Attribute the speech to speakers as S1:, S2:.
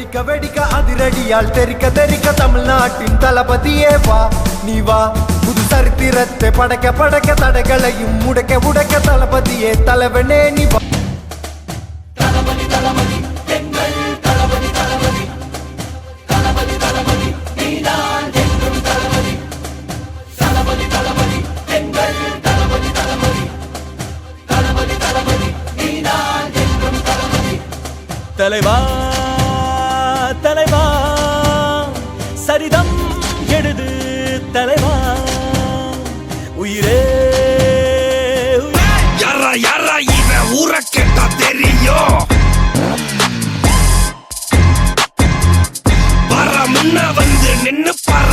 S1: அதிரடியால் தெரிக்க தெரிக்க தமிழ்நாட்டின் தளபதியே வா. நீ வா. புது சரித்திரத்தை படைக்க படைக்க தடைகளையும் முடக்க உடைக்க தளபதியே தலைவனே நீ வா.
S2: தலைவா சரிதம் எழுது தலைவா. உயிரே
S3: யாரா யாரா இவன் ஊர கேட்டா தெரியும். வர முன்ன வந்து நின்னு பாரு.